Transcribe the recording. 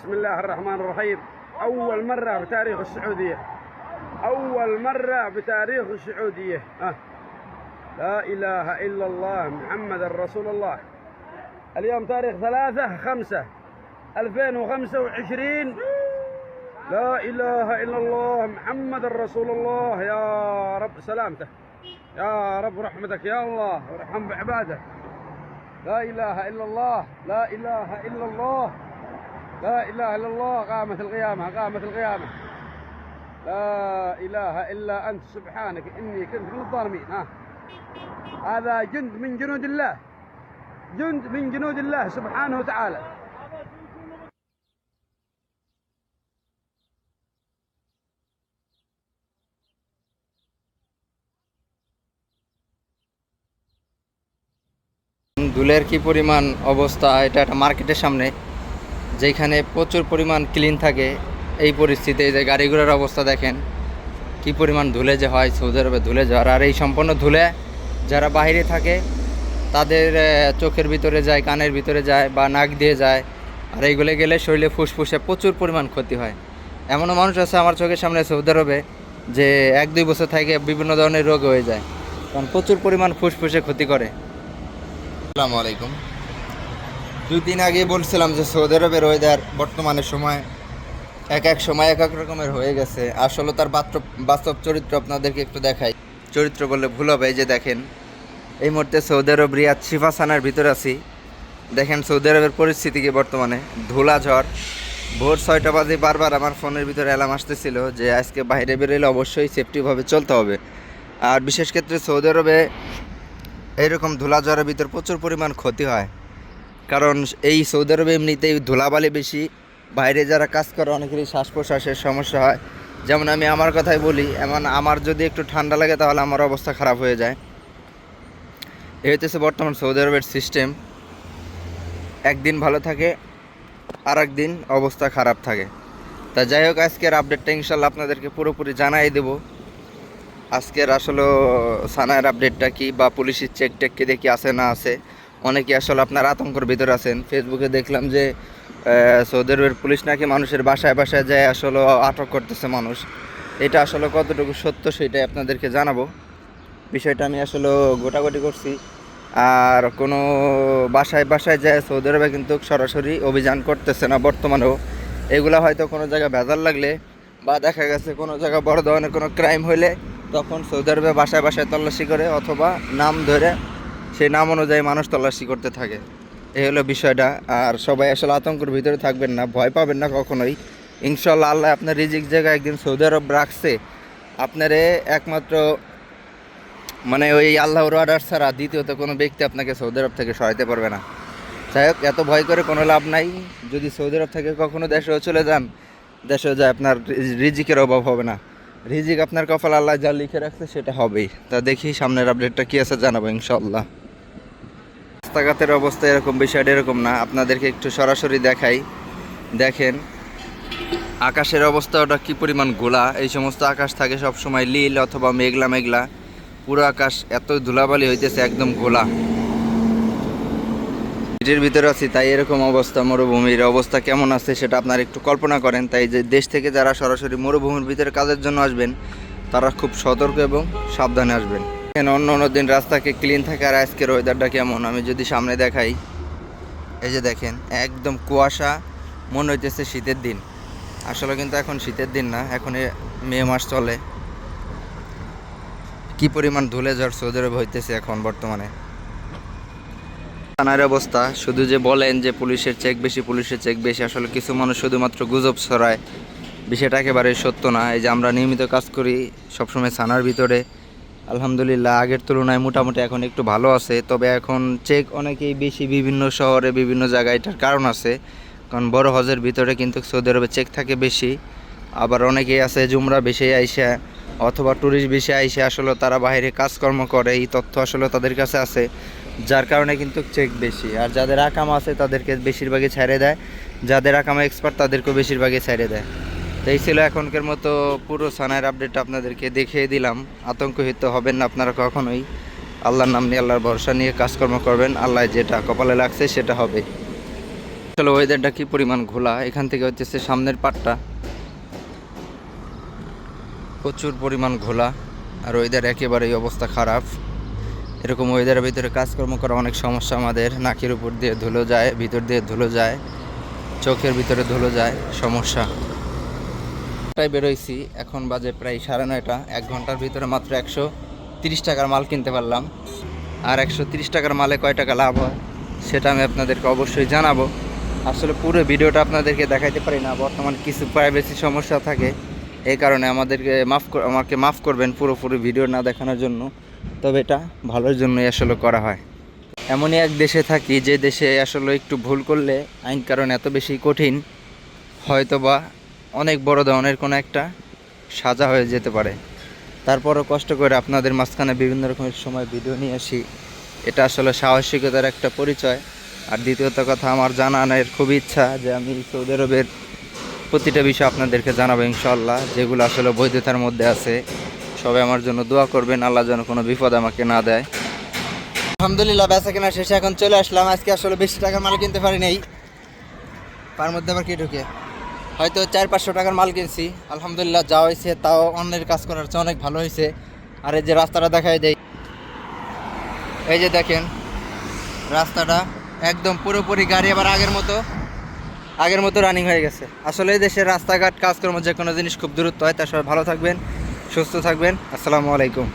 بسم الله الرحمن الرحيم. أول مرة في تاريخ السعودية. أول مرة في تاريخ السعودية. أه. لا إله إلا الله محمد رسول الله. اليوم تاريخ ثلاثة خمسة 2025 لا إله إلا الله محمد رسول الله. يا رب سلامته. يا رب رحمتك يا الله وارحم بعبادك. لا إله إلا الله لا إله إلا الله. لا إله إلا الله قامت القيامة قامت القيامة لا إله إلا أنت سبحانك إني كنت من الظالمين ها هذا جند من جنود الله جند من جنود الله سبحانه وتعالى ধুলের কি পরিমাণ অবস্থা এটা একটা মার্কেটের সামনে যেখানে প্রচুর পরিমাণ ক্লিন থাকে, এই পরিস্থিতিতে এই যে গাড়ি ঘোড়ার অবস্থা দেখেন, কি পরিমাণ ধুলে যে হয় সৌদি আরবে ধুলে যাওয়ার আর এই সম্পূর্ণ ধুলে যারা বাইরে থাকে, তাদের চোখের ভিতরে যায়, কানের ভিতরে যায় বা নাক দিয়ে যায়। আর এইগুলো গেলে শরীরে ফুসফুসে প্রচুর পরিমাণ ক্ষতি হয়। এমনও মানুষ আছে আমার চোখের সামনে সৌদি আরবে যে এক দুই বছর থেকে বিভিন্ন ধরনের রোগ হয়ে যায়। কারণ প্রচুর পরিমাণ ফুসফুসে ক্ষতি করে। আসসালামু আলাইকুম। দুই দিন আগে বলছিলাম যে সৌদি আরবের ওয়েদার বর্তমানে সময় এক এক সময় এক এক রকমের হয়ে গেছে। আসলে তার বাস্তব বাস্তব চরিত্র আপনাদেরকে একটু দেখাই। চরিত্র বললে ভুল হবে যে দেখেন, এই মুহূর্তে সৌদি আরব, রিয়াদ শিফাসানার ভিতরে আছি। দেখেন সৌদি আরবের পরিস্থিতি কি বর্তমানে? ধুলা ঝড়। ভোর ছয়টা বাজে বারবার আমার ফোনের ভিতরে অ্যালার্ম আসতেছিল যে আজকে বাইরে বেরোলে অবশ্যই সেফটিভাবে চলতে হবে। আর বিশেষ ক্ষেত্রে সৌদি আরবে এইরকম ধুলা জ্বরের ভিতর প্রচুর পরিমাণ ক্ষতি হয়। কারণ এই সৌদি আরবে এমনিতেই ধুলাবালি বেশি, বাইরে যারা কাজ করে অনেকেরই শ্বাস প্রশ্বাসের সমস্যা হয়। যেমন আমি আমার কথাই বলি, এমন আমার যদি একটু ঠান্ডা লাগে তাহলে আমার অবস্থা খারাপ হয়ে যায়। এই হচ্ছে বর্তমান সৌদি আরবের সিস্টেম একদিন ভালো থাকে আর একদিন অবস্থা খারাপ থাকে। তা যাই হোক, আজকের আপডেটটা ইনশাল্লাহ আপনাদেরকে পুরোপুরি জানাই দেবো। আজকের আসলে সানায়ের আপডেটটা কি বা পুলিশের চেক টেক কি দেখি আছে না আছে। অনেকে আসলে আপনার আতঙ্কর ভিতরে আছেন। ফেসবুকে দেখলাম যে সৌদি আরবের পুলিশ নাকি মানুষের বাসায় বাসায় যায় আসলে আটক করতেছে মানুষ। এটা আসলে কতটুকু সত্য সেটাই আপনাদেরকে জানাব। বিষয়টা আমি আসলে গোটাগুটি করছি। আর কোনো বাসায় বাসায় যায় সৌদি আরবে কিন্তু সরাসরি অভিযান করতেছে না বর্তমানেও। এগুলা হয়তো কোনো জায়গায় ভেজাল লাগলে বা দেখা গেছে কোনো জায়গায় বড় ধরনের কোনো ক্রাইম হইলে তখন সৌদি আরবে বাসায় বাসায় তল্লাশি করে অথবা নাম ধরে সেই নাম অনুযায়ী মানুষ তল্লাশি করতে থাকে। এই হলো বিষয়টা। আর সবাই আসলে আতঙ্কের ভিতরে থাকবেন না, ভয় পাবেন না কখনোই। ইনশাল্লাহ আল্লাহ আপনার রিজিক জায়গায় একদিন সৌদি আরব রাখছে। আপনারে একমাত্র মানে ওই আল্লাহর অর্ডার ছাড়া দ্বিতীয়ত কোনো ব্যক্তি আপনাকে সৌদি আরব থেকে সরাইতে পারবে না। যাই হোক, এত ভয় করে কোনো লাভ নাই। যদি সৌদি আরব থেকে কখনো দেশেও চলে যান, দেশেও যায়, আপনার রিজিকের অভাব হবে না। রিজিক আপনার কপাল আল্লাহ যা লিখে রাখছে সেটা হবেই। তা দেখি সামনের আপডেটটা কী আছে জানাব ইনশাল্লাহ রাস্তাঘাটের অবস্থা এরকম, বিষয়টা এরকম না। আপনাদেরকে একটু সরাসরি দেখাই। দেখেন, আকাশের অবস্থা ওটা কী পরিমাণ গোলা? এই সমস্ত আকাশ থাকে সব সময় লীল অথবা মেঘলা মেঘলা। পুরো আকাশ এত ধুলাবালি হইতেছে, একদম গোলা। সিটির ভিতরে আছি, তাই এরকম অবস্থা, মরুভূমির অবস্থা কেমন আছে সেটা আপনারা একটু কল্পনা করেন। তাই যে দেশ থেকে যারা সরাসরি মরুভূমির ভিতরে কাজের জন্য আসবেন, তারা খুব সতর্ক এবং সাবধানে আসবেন। এখানে অন্য অন্য দিন রাস্তাকে ক্লিন থাকে আর আজকের ওয়েদারটা কেমন? আমি যদি সামনে দেখাই, এই যে দেখেন, একদম কুয়াশা, মনে হইতেছে শীতের দিন। আসলে কিন্তু এখন শীতের দিন না, এখন মে মাস চলে। কি পরিমাণ ধুলে ঝড় সৌদি আরব হইতেছে এখন বর্তমানে। থানার অবস্থা, শুধু যে বলেন যে পুলিশের চেক বেশি, পুলিশের চেক বেশি, আসলে কিছু মানুষ শুধুমাত্র গুজব ছড়ায়। বিষয়টা একেবারে সত্য না, এই যে আমরা নিয়মিত কাজ করি সবসময় থানার ভিতরে। আলহামদুলিল্লাহ, আগের তুলনায় মোটামুটি এখন একটু ভালো আছে। তবে এখন চেক অনেকেই বেশি বিভিন্ন শহরে, বিভিন্ন জায়গায় এটার কারণ আছে। কারণ বড় হজের ভিতরে কিন্তু সৌদি আরবে চেক থাকে বেশি। আবার অনেকেই আছে জুমরা বেশি আইসা, অথবা ট্যুরিস্ট বেশি আইসা, আসলে তারা বাইরে কাজকর্ম করে, এই তথ্য আসলে তাদের কাছে আছে। যার কারণে কিন্তু চেক বেশি। আর যাদের আকাম আছে তাদেরকে বেশিরভাগই ছেড়ে দেয়। যাদের আকামা এক্সপার্ট তাদেরকেও বেশিরভাগই ছেড়ে দেয়। তো এই ছিল এখনকার মতো পুরো সানায়ের আপডেট আপনাদেরকে দেখিয়ে দিলাম। আতঙ্কিত হবেন না আপনারা কখনোই। আল্লাহর নাম নিয়ে, আল্লাহর ভরসা নিয়ে কাজকর্ম করবেন। আল্লাহ যেটা কপালে লাগছে সেটা হবে। আসলে ওয়েদারটা কি পরিমাণ ঘোলা? এখান থেকে হচ্ছে সামনের পাটটা। প্রচুর পরিমাণ ঘোলা। আর ওয়েদার একেবারেই অবস্থা খারাপ। এরকম ওয়েদারের ভিতরে কাজকর্ম করা অনেক সমস্যা আমাদের। নাকের উপর দিয়ে ধুলো যায়, ভিতর দিয়ে ধুলো যায়, চোখের ভিতরে ধুলো যায়, সমস্যা। তাই বেরোইছি এখন বাজে প্রায় সাড়ে নয়টা। এক ঘণ্টার ভিতরে মাত্র একশো তিরিশ টাকার মাল কিনতে পারলাম। আর একশো তিরিশ টাকার মালে কয় টাকা লাভ হয়, সেটা আমি আপনাদেরকে অবশ্যই জানাব। আসলে পুরো ভিডিওটা আপনাদেরকে দেখাইতে পারি না। বর্তমান কিছু প্রাইভেসি সমস্যা থাকে। এই কারণে আমাদেরকে মাফ আমাকে মাফ করবেন পুরোপুরি ভিডিও না দেখানোর জন্য। তবে এটা ভালোর জন্যই আসলে করা হয়। এমনই এক দেশে থাকি, যে দেশে আসলে একটু ভুল করলে আইন কারণ এত বেশি কঠিন, হয়তোবা অনেক বড় ধরনের কোনো একটা সাজা হয়ে যেতে পারে। তারপরও কষ্ট করে আপনাদের মাঝখানে বিভিন্ন রকমের সময় ভিডিও নিয়ে আসি। এটা আসলে সাহসিকতার একটা পরিচয়। আর দ্বিতীয়ত কথা, আমার জানানোর খুবই ইচ্ছা যে আমি সৌদি আরবের প্রতিটা বিষয় আপনাদেরকে জানাব ইনশাল্লাহ যেগুলো আসলে বৈধতার মধ্যে আছে। সবাই আমার জন্য দোয়া করবেন, আল্লাহ যেন কোনো বিপদ আমাকে না দেয়। আলহামদুলিল্লাহ, বেচা কেনা শেষে এখন চলে আসলাম। আজকে আসলে বেশি টাকার মাল কিনতে পারি নাই। তার মধ্যে আবার কি ঢুকে? হয়তো চার পাঁচশো টাকার মাল কিনছি। আলহামদুলিল্লাহ যা হয়েছে তাও অন্যের কাজ করার চেয়ে অনেক ভালো হয়েছে। আর এই যে রাস্তাটা দেখাই দেয় এই যে দেখেন, রাস্তাটা একদম পুরোপুরি গাড়ি আবার আগের মতো আগের মতো রানিং হয়ে গেছে। আসলে এই দেশের রাস্তাঘাট, কাজকর্ম যে কোনো জিনিস খুব দূরত্ব হয় তার সবাই ভালো থাকবেন, সুস্থ থাকবেন। আসসালামু আলাইকুম।